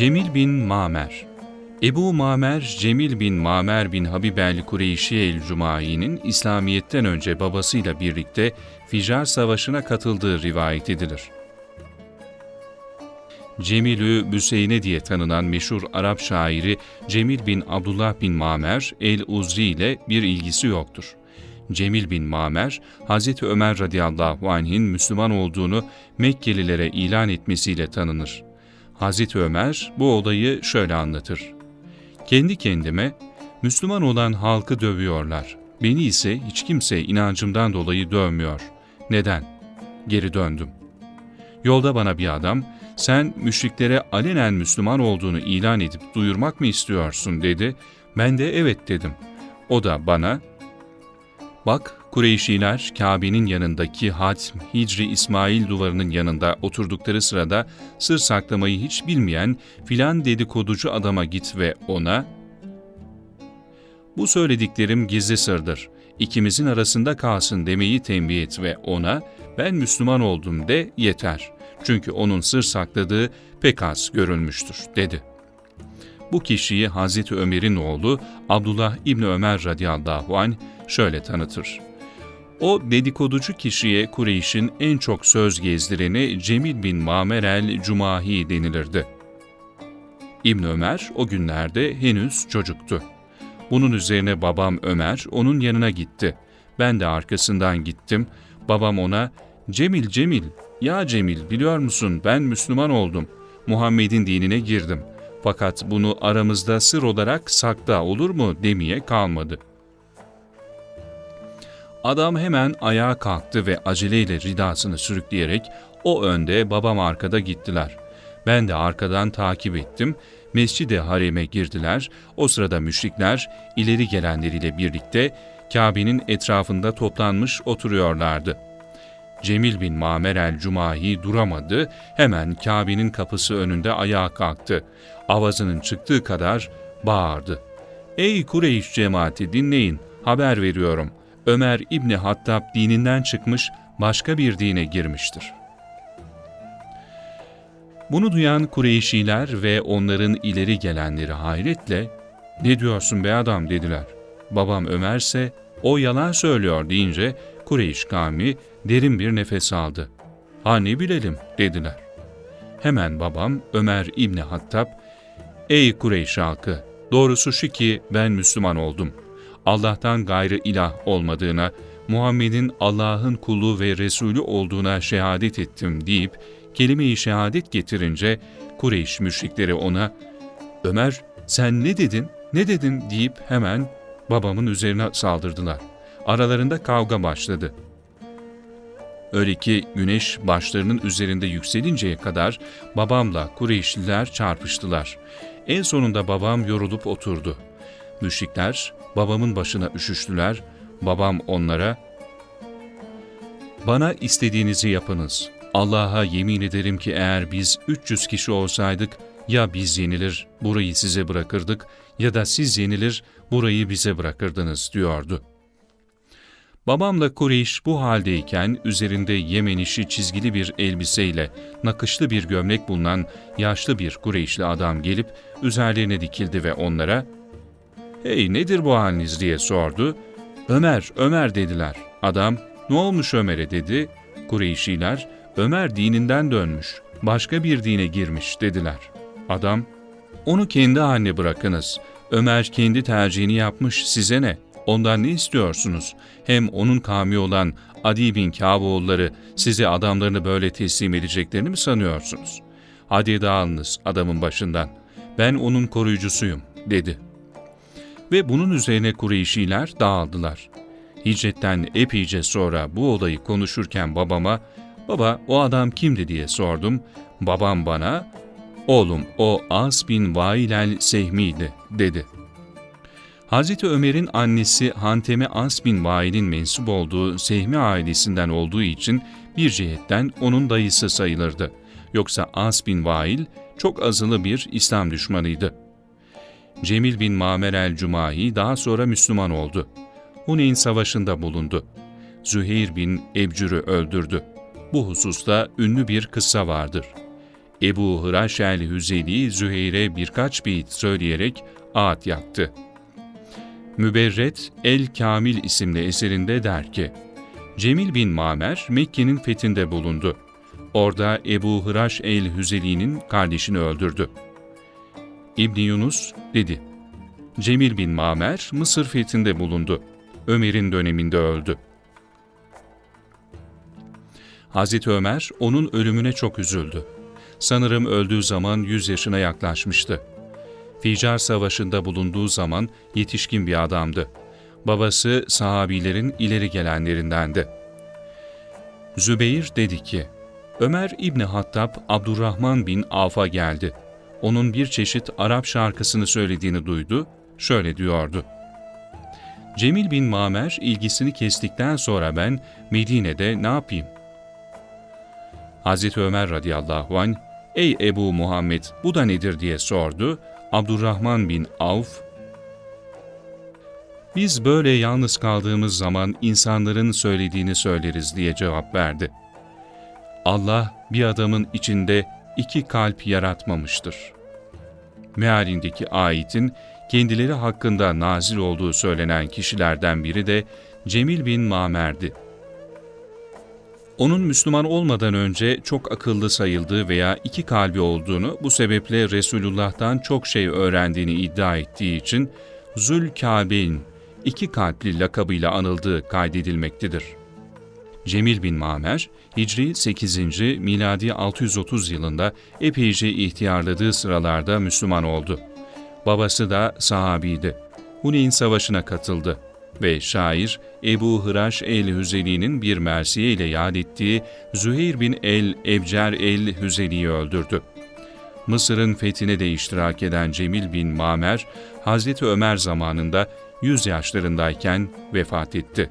Cemil bin Mamer Ebu Mamer, Cemil bin Mamer bin Habib el-Kureyşi el-Cumai'nin İslamiyet'ten önce babasıyla birlikte Ficar Savaşı'na katıldığı rivayet edilir. Cemilü Büseyne diye tanınan meşhur Arap şairi Cemil bin Abdullah bin Mamer el-Uzri ile bir ilgisi yoktur. Cemil bin Mamer, Hz. Ömer radıyallahu anh'in Müslüman olduğunu Mekkelilere ilan etmesiyle tanınır. Hz. Ömer bu olayı şöyle anlatır. Kendi kendime, Müslüman olan halkı dövüyorlar. Beni ise hiç kimse inancımdan dolayı dövmüyor. Neden? Geri döndüm. Yolda bana bir adam, sen müşriklere alenen Müslüman olduğunu ilan edip duyurmak mı istiyorsun dedi. Ben de evet dedim. O da bana, bak Kureyşiler Kabe'nin yanındaki Hatm Hicri İsmail duvarının yanında oturdukları sırada sır saklamayı hiç bilmeyen filan dedikoducu adama git ve ona bu söylediklerim gizli sırdır. İkimizin arasında kalsın demeyi tembih et ve ona ben Müslüman oldum de yeter. Çünkü onun sır sakladığı pek az görülmüştür dedi. Bu kişiyi Hazreti Ömer'in oğlu Abdullah İbni Ömer radıyallahu anh şöyle tanıtır. O dedikoducu kişiye Kureyş'in en çok söz gezdireni Cemil bin Mamer el-Cumahi denilirdi. İbn Ömer o günlerde henüz çocuktu. Bunun üzerine babam Ömer onun yanına gitti. Ben de arkasından gittim. Babam ona, Cemil Cemil, ya Cemil biliyor musun ben Müslüman oldum. Muhammed'in dinine girdim. Fakat bunu aramızda sır olarak sakla olur mu demeye kalmadı.'' Adam hemen ayağa kalktı ve aceleyle ridasını sürükleyerek o önde babam arkada gittiler. Ben de arkadan takip ettim. Mescid-i Harem'e girdiler. O sırada müşrikler ileri gelenleriyle birlikte Kabe'nin etrafında toplanmış oturuyorlardı. Cemil bin Mamer el-Cumahi duramadı, hemen Kabe'nin kapısı önünde ayağa kalktı. Avazının çıktığı kadar bağırdı. ''Ey Kureyş cemaati dinleyin, haber veriyorum. Ömer İbni Hattab dininden çıkmış, başka bir dine girmiştir. Bunu duyan Kureyşiler ve onların ileri gelenleri hayretle, ''Ne diyorsun be adam?'' dediler. Babam Ömer ise, ''O yalan söylüyor.'' deyince Kureyş kavmi derin bir nefes aldı. ''Ha ne bilelim?'' dediler. Hemen babam Ömer İbni Hattab, ''Ey Kureyş halkı, doğrusu şu ki ben Müslüman oldum.'' Allah'tan gayrı ilah olmadığına, Muhammed'in Allah'ın kulu ve Resulü olduğuna şehadet ettim deyip kelime-i şehadet getirince Kureyş müşrikleri ona Ömer sen ne dedin, ne dedin deyip hemen babamın üzerine saldırdılar. Aralarında kavga başladı. Öyle ki güneş başlarının üzerinde yükselinceye kadar babamla Kureyşliler çarpıştılar. En sonunda babam yorulup oturdu. Müşrikler babamın başına üşüştüler. Babam onlara, ''Bana istediğinizi yapınız. Allah'a yemin ederim ki eğer biz 300 kişi olsaydık, ya biz yenilir, burayı size bırakırdık ya da siz yenilir, burayı bize bırakırdınız.'' diyordu. Babamla Kureyş bu haldeyken üzerinde Yemen işi çizgili bir elbiseyle nakışlı bir gömlek bulunan yaşlı bir Kureyşli adam gelip üzerlerine dikildi ve onlara ''Hey nedir bu haliniz?'' diye sordu. ''Ömer, Ömer'' dediler. Adam ''Ne olmuş Ömer'e?'' dedi. Kureyşiler ''Ömer dininden dönmüş, başka bir dine girmiş'' dediler. Adam ''Onu kendi haline bırakınız. Ömer kendi tercihini yapmış, size ne? Ondan ne istiyorsunuz? Hem onun kavmi olan Adi bin Kâboğulları size adamlarını böyle teslim edeceklerini mi sanıyorsunuz? Hadi dağılınız adamın başından. Ben onun koruyucusuyum.'' dedi.'' Ve bunun üzerine Kureyşiler dağıldılar. Hicretten epeyce sonra bu olayı konuşurken babama, ''Baba o adam kimdi?'' diye sordum. Babam bana, ''Oğlum o As bin Vail el-Sehmi'ydi.'' dedi. Hazreti Ömer'in annesi Hanteme As bin Vail'in mensup olduğu Sehmi ailesinden olduğu için bir cihetten onun dayısı sayılırdı. Yoksa As bin Vail çok azılı bir İslam düşmanıydı. Cemil bin Mamer el-Cumahi daha sonra Müslüman oldu. Huneyn Savaşı'nda bulundu. Züheyr bin Ebcür'ü öldürdü. Bu hususta ünlü bir kıssa vardır. Ebu Hıraş el-Hüzeli Züheyr'e birkaç beyit söyleyerek ağıt yaktı. Müberret El-Kamil isimli eserinde der ki, Cemil bin Mamer Mekke'nin fethinde bulundu. Orada Ebu Hıraş el-Hüzeli'nin kardeşini öldürdü. İbni Yunus dedi, Cemil bin Mamer Mısır fethinde bulundu. Ömer'in döneminde öldü. Hazreti Ömer onun ölümüne çok üzüldü. Sanırım öldüğü zaman 100 yaşına yaklaşmıştı. Ficar Savaşı'nda bulunduğu zaman yetişkin bir adamdı. Babası sahabilerin ileri gelenlerindendi. Zübeyir dedi ki, Ömer İbni Hattab Abdurrahman bin Avf'a geldi. Onun bir çeşit Arap şarkısını söylediğini duydu, şöyle diyordu. Cemil bin Mamer ilgisini kestikten sonra ben Medine'de ne yapayım? Hazreti Ömer radıyallahu anh, ''Ey Ebu Muhammed bu da nedir?'' diye sordu. Abdurrahman bin Avf, ''Biz böyle yalnız kaldığımız zaman insanların söylediğini söyleriz.'' diye cevap verdi. Allah bir adamın içinde iki kalp yaratmamıştır. Mealindeki ayetin kendileri hakkında nazil olduğu söylenen kişilerden biri de Cemil bin Mamer'di. Onun Müslüman olmadan önce çok akıllı sayıldığı veya iki kalbi olduğunu, bu sebeple Resulullah'tan çok şey öğrendiğini iddia ettiği için Zülkabeyn, iki kalpli lakabıyla anıldığı kaydedilmektedir. Cemil bin Mamer, Hicri 8. miladi 630 yılında epeyce ihtiyarladığı sıralarda Müslüman oldu. Babası da sahabiydi. Huneyn Savaşı'na katıldı ve şair Ebu Hıraş el-Hüzeli'nin bir mersiye ile yad ettiği Züheyr bin el-Ebcer el-Hüzeli'yi öldürdü. Mısır'ın fethine de iştirak eden Cemil bin Mamer, Hazreti Ömer zamanında 100 yaşlarındayken vefat etti.